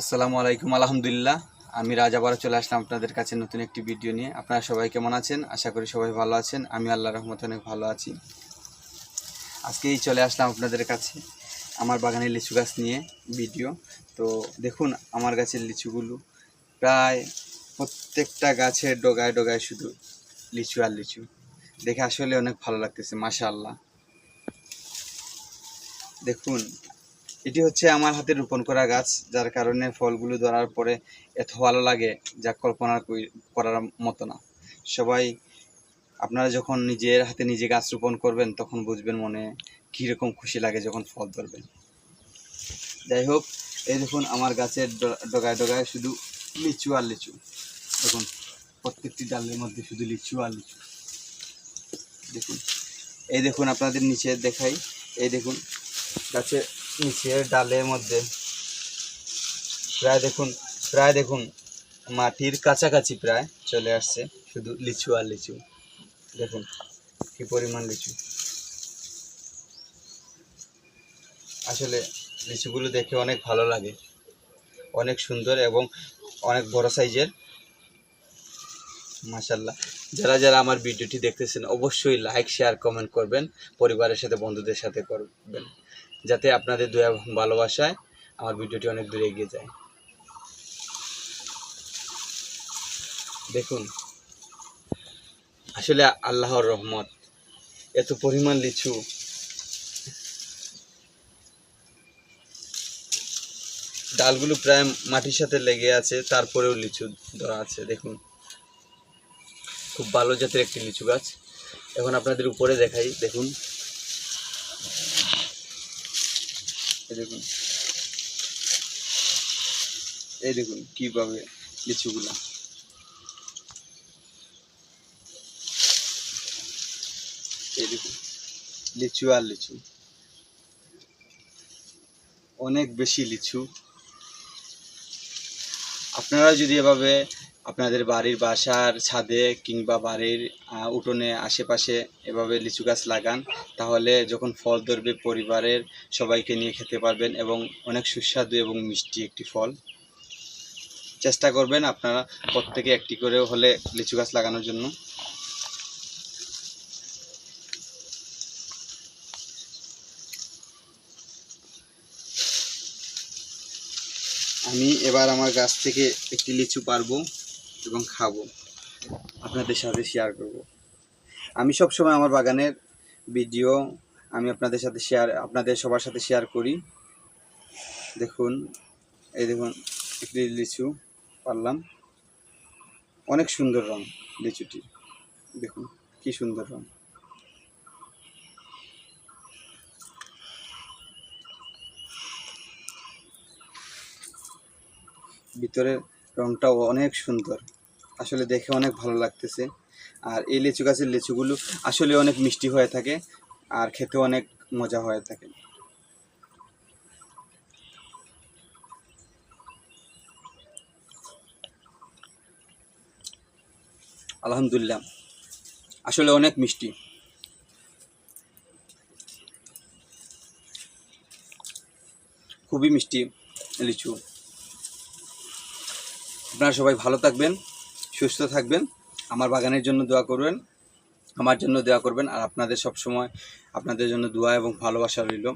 আসসালামু আলাইকুম, আলহামদুলিল্লাহ। আমি রাজ আবার চলে আসলাম আপনাদের কাছে নতুন একটি ভিডিও নিয়ে। আপনারা সবাই কেমন আছেন? আশা করি সবাই ভালো আছেন। আমি আল্লাহ রহমত অনেক ভালো আছি। আজকেই চলে আসলাম আপনাদের কাছে আমার বাগানের লিচু গাছ নিয়ে ভিডিও। তো দেখুন আমার গাছের লিচুগুলো। প্রায় প্রত্যেকটা গাছের ডগায় ডগায় শুধু লিচু আর লিচু। দেখে আসলে অনেক ভালো লাগতেছে মাশা আল্লাহ দেখুন এটি হচ্ছে আমার হাতে রোপণ করা গাছ, যার কারণে ফলগুলো ধরার পরে এত ভালো লাগে যা কল্পনা করার মতো না। সবাই, আপনারা যখন নিজের হাতে নিজে গাছ রোপণ করবেন, তখন বুঝবেন মনে কীরকম খুশি লাগে যখন ফল ধরবেন। যাই হোক, এই দেখুন আমার গাছের ডগায় ডগায় শুধু লিচু আর লিচু। দেখুন, প্রত্যেকটি ডালের মধ্যে শুধু লিচু আর লিচু। দেখুন, এই দেখুন আপনাদের নিচে দেখাই। এই দেখুন গাছের নিচের ডালের মধ্যে। প্রায় দেখুন প্রায় দেখুন, মাটির কাছাকাছি প্রায় চলে আসছে শুধু লিচু আর লিচু। দেখুন, কি পরিমাণ লিচু। আসলে লিচুগুলো দেখে অনেক ভালো লাগে। অনেক সুন্দর এবং অনেক বড় সাইজের। মাশাল্লাহ যারা যারা আমার ভিডিওটি দেখতেছেন, অবশ্যই লাইক, শেয়ার, কমেন্ট করবেন। পরিবারের সাথে, বন্ধুদের সাথে করবেন। যাতে আপনাদের দয়া ভালোবাসায় আমার ভিডিওটি অনেক দূরে এগিয়ে যায়। দেখুন, আসলে আল্লাহর রহমত এত পরিমাণ লিচু। ডালগুলো প্রায় মাটির সাথে লেগে আছে, তারপরেও লিচু ধরা আছে। দেখুন, খুব ভালো জাতের একটি লিচু গাছ। এখন আপনাদের উপরে দেখাই, দেখুন। এই দেখুন। এই দেখুন কীভাবে লিচুগুলা। এই দেখুন, লিচু আর লিচু। অনেক বেশি লিচু। আপনারা যদি এভাবে আপনাদের বাড়ির বাসার ছাদে কিংবা বাড়ির উঠোনে আশেপাশে এভাবে লিচু গাছ লাগান, তাহলে যখন ফল ধরবে পরিবারের সবাইকে নিয়ে খেতে পারবেন এবং অনেক সুস্বাদু এবং মিষ্টি একটি ফল। চেষ্টা করবেন আপনারা প্রত্যেকে একটি করে হলে লিচু গাছ লাগানোর জন্য। আমি এবার আমার গাছ থেকে একটি লিচু পারব। এবং খাব। আপনাদের সাথে শেয়ার করব। আমি সব সময় আমার বাগানের ভিডিও আমি আপনাদের সাথে শেয়ার আপনাদের সবার সাথে শেয়ার করি। দেখুন, এই দেখুন, একটি লিচু পারলাম। অনেক সুন্দর রং লিচুটি। দেখুন, কি সুন্দর রং। ভিতরের রংটাও অনেক সুন্দর। আসলে দেখে অনেক ভালো লাগতেছে। আর এই লিচু গাছের লিচুগুলো আসলে অনেক মিষ্টি হয়ে থাকে আর খেতে অনেক মজা হয়ে থাকে। আলহামদুলিল্লাহ। আসলে অনেক মিষ্টি। খুবই মিষ্টি লিচু। আপনারা সবাই ভালো থাকবেন, সুস্থ থাকবেন, আমার বাগানের জন্য দোয়া করবেন, আমার জন্য দোয়া করবেন, আর আপনাদের সব সময় আপনাদের জন্য দোয়া এবং ভালোবাসা রইল।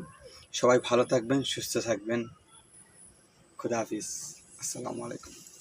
সবাই ভালো থাকবেন, সুস্থ থাকবেন। খুদা হাফিজ। আসসালামু আলাইকুম।